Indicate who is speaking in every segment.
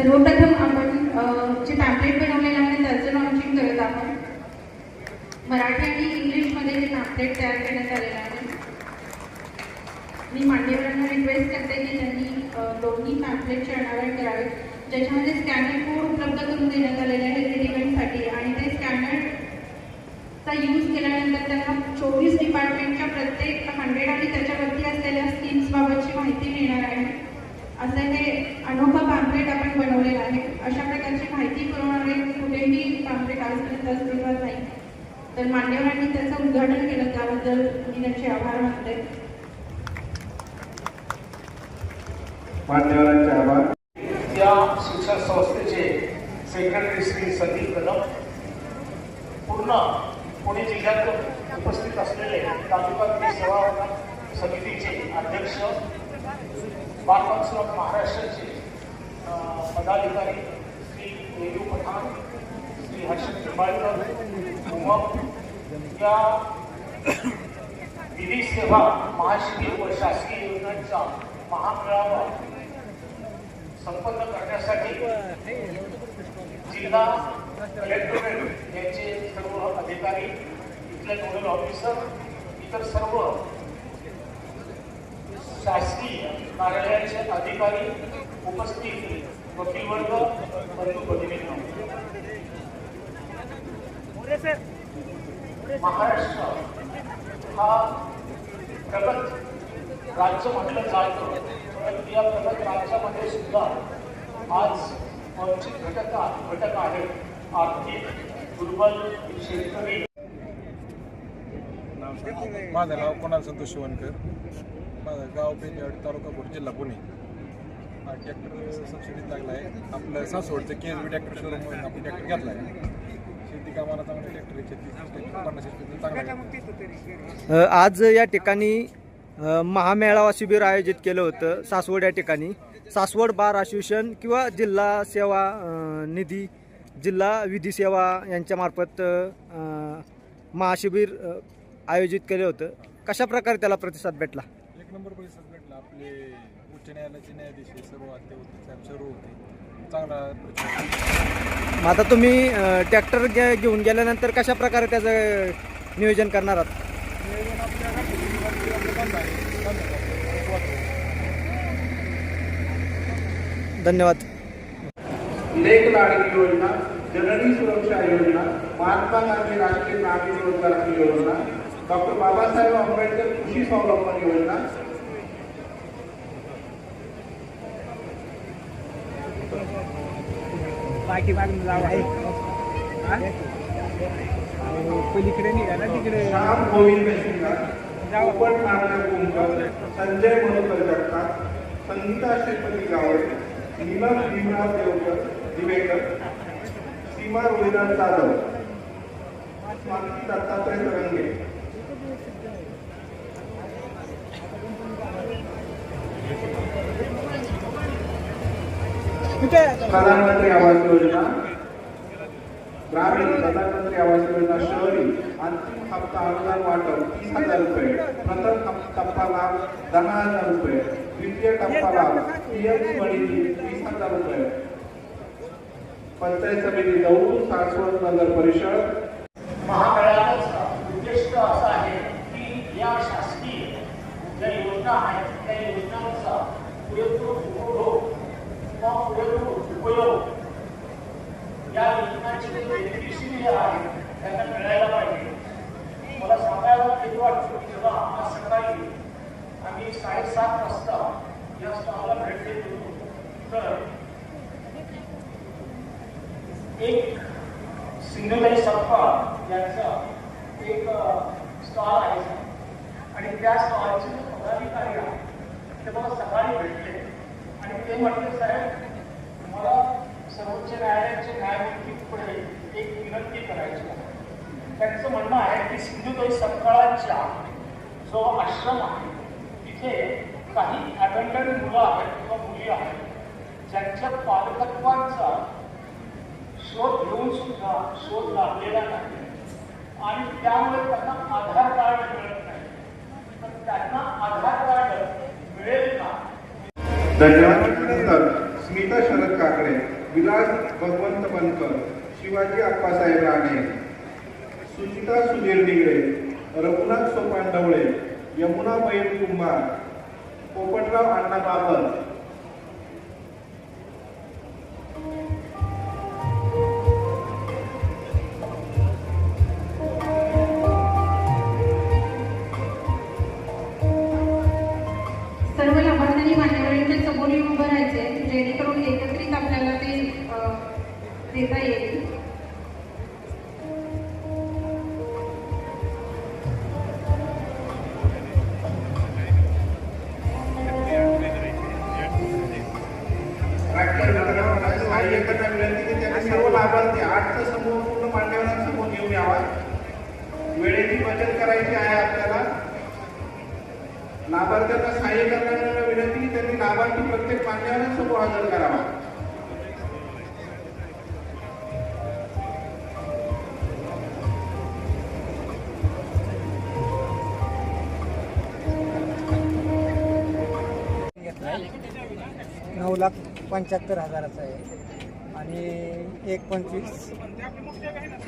Speaker 1: सर्वप्रथम आपण जे पॅम्पलेट बनवलेलं आहे त्याचं लॉन्चिंग करत आहोत. मराठी आणि इंग्लिशमध्ये हे पॅम्पलेट तयार करण्यात आलेलं आहे मी मान्यवरांना रिक्वेस्ट करते की त्यांनी दोन्ही पॅम्पलेटचे अनावरण करावे ज्याच्यामध्ये स्कॅनर कोड उपलब्ध करून देण्यात आलेले आहे रेडिमेंटसाठी आणि ते स्कॅनरचा यूज केल्यानंतर त्यांना चोवीस डिपार्टमेंटच्या प्रत्येक हंड्रेड आणि त्याच्या असलेल्या स्कीम्सबाबतची माहिती मिळणार आहे असं हे अनोखं पॅम्पलेट आपण बनवलेलं आहे. अशा प्रकारची माहिती पुरवणारे कुठेही पॅम्पलेट आजपर्यंत अस्तित्वात नाही. तर मान्यवरांनी त्याचं उद्घाटन केलं त्याबद्दल मी त्यांचे आभार मानते.
Speaker 2: मान्यवरांचे आभार.
Speaker 3: या शिक्षण संस्थेचे सेक्रेटरी श्री संदीप कदम पूर्ण पुणे जिल्ह्यातून उपस्थित असलेले तालुका सेवा समितीचे अध्यक्ष बालकांसह महाराष्ट्राचे पदाधिकारी श्री नेहरू पठाण श्री हर्षद निंबाळकर मग या विधी सेवा महाशिबिर व शासकीय योजनांचा महामेळावा संपन्न करण्यासाठी जिल्हा कलेक्टरेट यांचे सर्व अधिकारी इथले नोडल ऑफिसर इतर सर्व शासकीय कार्यालयाचे अधिकारी उपस्थित वकील वर्ग बंधू महाराष्ट्र हा प्रगत राज्य म्हटलं जातं परंतु या प्रगत राज्यामध्ये सुद्धा आज वंचित घटक घटक आहेत. आर्थिक दुर्बल शेतकरी.
Speaker 4: माझं नाव कुणाल संतोष शिवणकर. गाव पेंडेवाडी तालुका भोर जिल्हा पुणे. हा ट्रॅक्टर सबसिडीत लागला आहे. आपलं सासवडचं K S B tractor showroom आपण ट्रॅक्टर घेतला आहे. शेती कामाला चांगलं ट्रॅक्टर आहे. शेती पन्नास एच चांगला
Speaker 5: अ, आज या ठिकाणी अ, महामेळावा शिबिर आयोजित केलं होतं. सासवड या ठिकाणी. सासवड बार असोसिएशन किंवा जिल्हा सेवा अ, निधी जिल्हा विधी सेवा यांच्यामार्फत अ, महाशिबिर अ, आयोजित केलं होतं. कशा प्रकारे त्याला प्रतिसाद भेटला?
Speaker 4: एक नंबर परिसर भेटला आपले उच्च न्यायालयाचे न्यायाधीश हे सर्व आते होते साहेब सर्व होते चांगला प्रतिसाद
Speaker 5: मग आता तुम्ही ट्रॅक्टर घेऊन गेल्यानंतर कशा प्रकारे त्याचं नियोजन करणार आहात
Speaker 4: नियोजन आपल्या घरच्या आपलं बंद आहे बंद आहे. एक वाजता.
Speaker 5: धन्यवाद
Speaker 2: लेख लाडकी योजना जननी सुरक्षा योजना महात्मा गांधी राष्ट्रीय ग्रामीण रोजगार योजना डॉक्टर बाबासाहेब आंबेडकर कृषी स्वावलंबन योजना
Speaker 6: पलीकडे निघाला तिकडे.
Speaker 2: श्याम गोविंद शिंगा. पोपट नारायण कुंभकर संजय संगीता श्रीपती गावडे. नीलम भीमराव देवकर. दिवेकर. सीमा रोहिदास जाधव. स्वाती दत्तात्रय तरंगे. प्रधानमंत्री आवास योजना. ग्रामीण प्रधानमंत्री आवास योजना शहरी. अंतिम हप्ता अनुदान वाटप तीस हजार रुपये. प्रथम टप्पा लाभ दहा हजार रुपये. द्वितीय टप्पा लाभ पीएम स्वनिधी वीस हजार रुपये. पंचायत समिती दौंड सासवड नगर परिषद.
Speaker 3: महामेळाव्याचा उद्दिष्ट असं आहे की या शासकीय ज्या योजना योजना आहेत त्या योजनांचा पुरेपूर उपभोग किंवा पुरेपूर उपयोग या योजनांचे जे बेनिफिशरी आहेत त्यांना मिळायला पाहिजे मला सांगायला हेतू वाटतो की जेव्हा आज सकाळी आम्ही साडेसात वाजता या स्टॉलला भेट देत होतो तर एक सिंधुताई सप्पा यांचा एक स्टॉल आहे. आणि त्या स्टॉलचे जे पदाधिकारी आहेत. ते मला सकाळी भेटले. ते म्हटले साहेब मला सर्वोच्च न्यायालयाचे न्यायमूर्ती पुढे एक विनंती करायची आहे. त्यांचं म्हणणं आहे की सिंधुताई सपकाळांच्या जो आश्रम आहे तिथे काही अबंडन मुलं आहेत किंवा मुली आहेत ज्यांच्या पालकत्वांचा शोध घेऊन सुद्धा शोध लागलेला नाही आणि त्यामुळे त्यांना आधार कार्ड मिळत नाही. तर त्यांना आधार कार्ड मिळेल का?
Speaker 2: धन्यवाद. स्मिता शरद काकडे विलास भगवंत बनकर शिवाजी अप्पासाहेब राणे सुचिता सुधीर निगडे रघुनाथ सोपान ढवळे यमुना बैल कुंभार पोपटराव अण्णा बाबर विनंती की त्यांनी सर्व लाभार्थी आठचा समूह पूर्ण मान्यवरांसमोर घेऊन यावा. वेळेची बचत करायची आहे आपल्याला. लाभार्थ्यांना सहाय्य करणाऱ्यांना विनंती की त्यांनी लाभार्थी प्रत्येक मान्यवरांसमोर हजर करावा.
Speaker 6: नऊ लाख पंच्याहत्तर हजाराचा आहे. आणि एक पंचवीस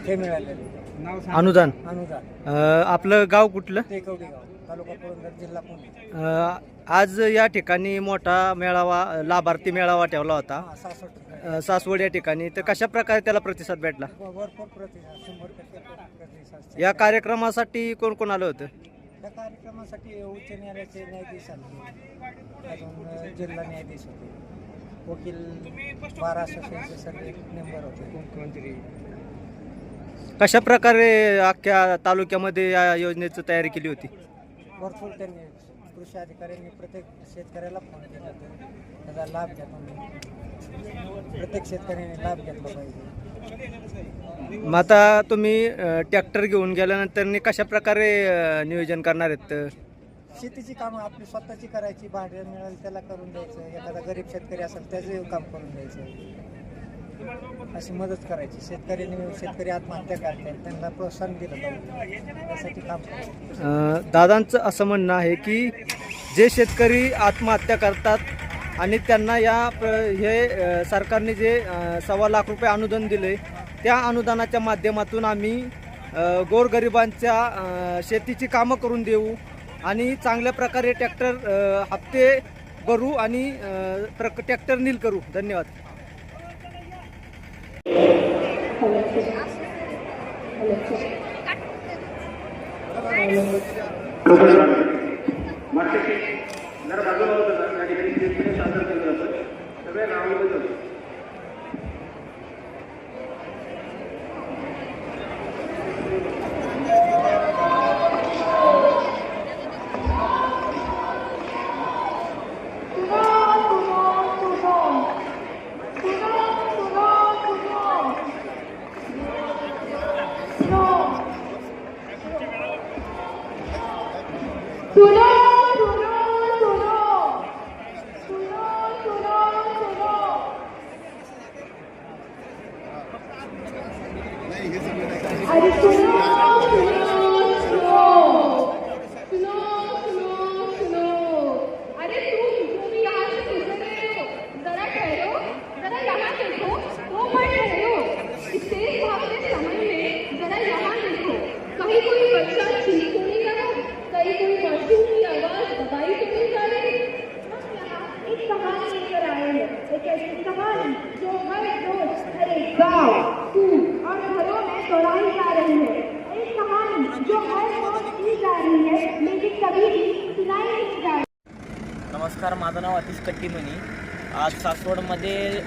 Speaker 6: हे मिळालेले नाव
Speaker 5: अनुदान.
Speaker 6: अनुदान.
Speaker 5: अ, आपलं गाव कुठलं?
Speaker 6: टेकवडी गाव तालुका पुरंदर जिल्हा पुणे.
Speaker 5: अ, आज या ठिकाणी मोठा मेळावा लाभार्थी मेळावा ठेवला होता.
Speaker 6: हा सासवड.
Speaker 5: अ, सासवड या ठिकाणी. तर कशा प्रकारे त्याला प्रतिसाद भेटला?
Speaker 6: भरपूर प्रतिसाद शंभर टक्के प्रतिसाद.
Speaker 5: या कार्यक्रमासाठी कोण कोण आलं होतं?
Speaker 6: या कार्यक्रमासाठी उच्च न्यायालयाचे न्यायाधीश आले. अजून जिल्हा न्यायाधीश होते. वकील बार असोसिएशनचे सगळे मेंबर होते. मुख्यमंत्री.
Speaker 5: कशा प्रकारे अख्ख्या तालुक्यामध्ये या योजनेची तयारी केली होती?
Speaker 6: भरपूर त्यांनी कृषी अधिकाऱ्यांनी प्रत्येक शेतकऱ्याला फोन केला तर त्याचा लाभ घ्या तुम्ही. प्रत्येक शेतकऱ्याने लाभ घेतला पाहिजे.
Speaker 5: मग आता तुम्ही अ, ट्रॅक्टर घेऊन गेल्यानंतर कशा प्रकारे अ, नियोजन करणार आहेत?
Speaker 6: शेतीची कामं आपली स्वतःची करायची भाड्या मिळेल त्याला करून द्यायचं एखादा गरीब शेतकरी असेल त्याचं काम करून द्यायचं. अशी मदत करायची. शेतकऱ्यांनी शेतकरी आत्महत्या करतात त्यांना प्रोत्साहन दिलं पाहिजे. त्यासाठी काम करायचं
Speaker 5: दादांचं असं म्हणणं आहे की जे शेतकरी आत्महत्या करतात आणि त्यांना या प्र- हे सरकारने जे सव्वा लाख रुपये अनुदान दिले त्या अनुदानाच्या माध्यमातून आम्ही गोरगरिबांच्या शेतीची कामं करून देऊ. आणि चांगल्या प्रकारे ट्रॅक्टर हप्ते भरू आणि प्रक ट्रॅक्टर नील करू. धन्यवाद.
Speaker 2: मागच्या जरा बाजूला होतं ना त्या ठिकाणी शेतकरी सादर केलं जातं सगळे नाव
Speaker 7: सुनो सुनो सुनो सुनो सुनो सुनो नमस्कार माझं नाव अतिश कट्टीमणी आज सासवडमध्ये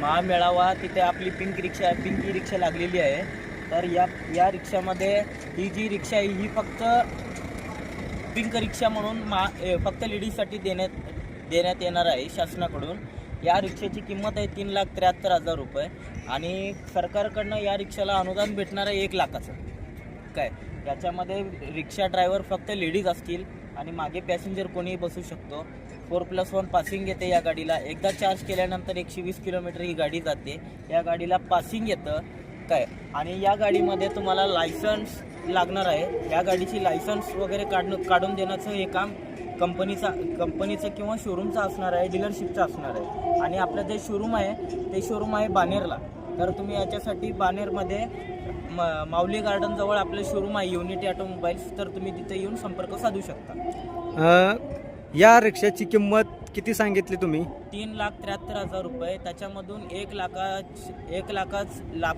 Speaker 7: महामेळावा तिथे आपली पिंक रिक्षा पिंकी रिक्षा लागलेली आहे. तर या या रिक्षामध्ये ही जी रिक्षा आहे ही फक्त पिंक रिक्षा म्हणून मा ए, फक्त लेडीजसाठी देण्यात देण्यात येणार आहे शासनाकडून. या रिक्षाची किंमत आहे तीन लाख त्र्याहत्तर हजार रुपये. आणि सरकारकडनं या रिक्षाला अनुदान भेटणार आहे एक लाखाचं. काय? याच्यामध्ये रिक्षा ड्रायव्हर फक्त लेडीज असतील आणि मागे पॅसेंजर कोणीही बसू शकतो. फोर प्लस वन पासिंग येते या गाडीला. एकदा चार्ज केल्यानंतर एकशे वीस किलोमीटर ही गाडी जाते. या गाडीला पासिंग येतं. काय? आणि या गाडीमध्ये तुम्हाला लायसन्स लागणार आहे. या गाडीची लायसन्स वगैरे काढणं काढून देण्याचं हे काम कंपनीचा कंपनीचं किंवा शोरूमचं असणार आहे डीलरशिपचं असणार आहे. आणि आपलं जे शोरूम आहे ते शोरूम आहे बानेरला. तर तुम्ही याच्यासाठी बानेरमध्ये म माऊली गार्डनजवळ आपलं शोरूम आहे युनिटी ऑटोमोबाईल्स तर तुम्ही तिथे येऊन संपर्क साधू शकता.
Speaker 5: अ, या रिक्षाची किंमत किती सांगितली तुम्ही?
Speaker 7: तीन लाख त्र्याहत्तर हजार रुपये. त्याच्यामधून एक लाखा एक लाखाच लाभ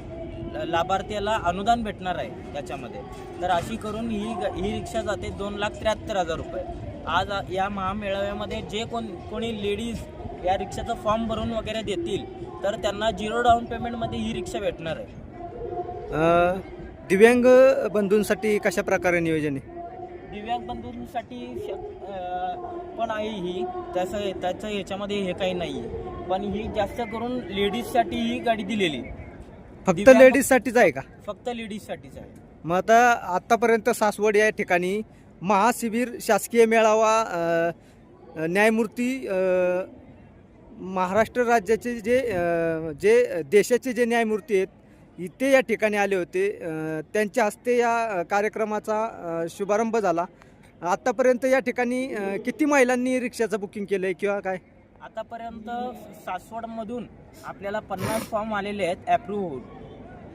Speaker 7: लाभार्थ्याला अनुदान भेटणार आहे त्याच्यामध्ये. तर अशी करून ही ग- ही रिक्षा जाते दोन लाख त्र्याहत्तर हजार रुपये. आज आ- या महामेळाव्यामध्ये जे कोण कोणी लेडीज या रिक्षाचा फॉर्म भरून वगैरे देतील तर त्यांना झिरो डाऊन पेमेंटमध्ये ही रिक्षा भेटणार आहे.
Speaker 5: दिव्यांग बंधूंसाठी कशा प्रकारे नियोजन आहे?
Speaker 7: दिव्यांग बंधूंसाठी श- अं, पण आहे ही त्याचं त्याचं ह्याच्यामध्ये हे काही नाही आहे पण ही जास्त करून लेडीजसाठी ही गाडी दिलेली.
Speaker 5: फक्त
Speaker 7: दिव्यांग-
Speaker 5: लेडीजसाठीच आहे का?
Speaker 7: फक्त लेडीजसाठीच आहे.
Speaker 5: मग आता आतापर्यंत सासवड या ठिकाणी. महाशिबिर शासकीय मेळावा अ, न्यायमूर्ती अ, महाराष्ट्र राज्याचे जे अ, जे देशाचे जे न्यायमूर्ती आहेत इथे या ठिकाणी आले होते. त्यांच्या हस्ते या कार्यक्रमाचा शुभारंभ झाला. आतापर्यंत या ठिकाणी किती महिलांनी रिक्षाचं बुकिंग केलं आहे किंवा काय?
Speaker 7: आतापर्यंत सासवडमधून आपल्याला पन्नास फॉर्म आलेले आहेत ॲप्रूव्ह होऊन.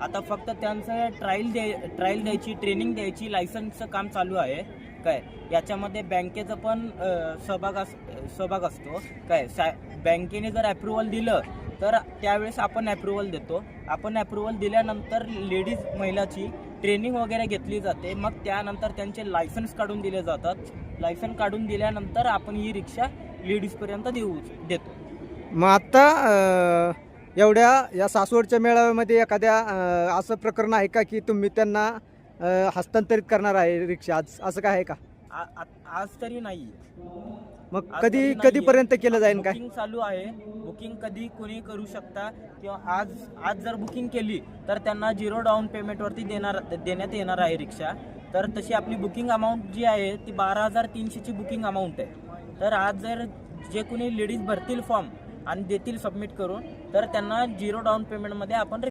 Speaker 7: आता फक्त त्यांचं ट्रायल द्याय ट्रायल द्यायची ट्रेनिंग द्यायची लायसन्सचं काम चालू आहे. काय? याच्यामध्ये बँकेचं पण सहभाग अस सहभाग असतो. काय? सा बँकेने जर ॲप्रुव्हल दिलं तर त्यावेळेस आपण ॲप्रुव्हल देतो. आपण ॲप्रुव्हल दिल्यानंतर लेडीज महिलाची ट्रेनिंग वगैरे घेतली जाते. मग त्यानंतर त्यांचे लायसन्स काढून दिले जातात. लायसन काढून दिल्यानंतर आपण ही रिक्षा लेडीजपर्यंत देऊ देतो.
Speaker 5: मग आत्ता एवढ्या या सासवडच्या मेळाव्यामध्ये एखाद्या असं प्रकरण आहे का की तुम्ही त्यांना हस्तांतरित करणार आहे रिक्षा? आज असं काय आहे का?
Speaker 7: आ- आ- आज तरी नाही
Speaker 5: मग
Speaker 7: आज
Speaker 5: कधी
Speaker 7: तरी नाहीये.
Speaker 5: कधीपर्यंत केलं जाईल काय?
Speaker 7: बुकिंग चालू आहे. बुकिंग कधी कोणी करू शकता किंवा आज आज जर बुकिंग केली तर त्यांना झिरो डाऊन पेमेंटवरती देणार देण्यात येणार आहे रिक्षा. तर तशी आपली बुकिंग अमाऊंट जी आहे ती बारा हजार तीनशेची बुकिंग अमाऊंट आहे. तर आज जर जे कोणी लेडीज भरतील फॉर्म आणि देतील सबमिट करून तर त्यांना झिरो डाऊन पेमेंटमध्ये आपण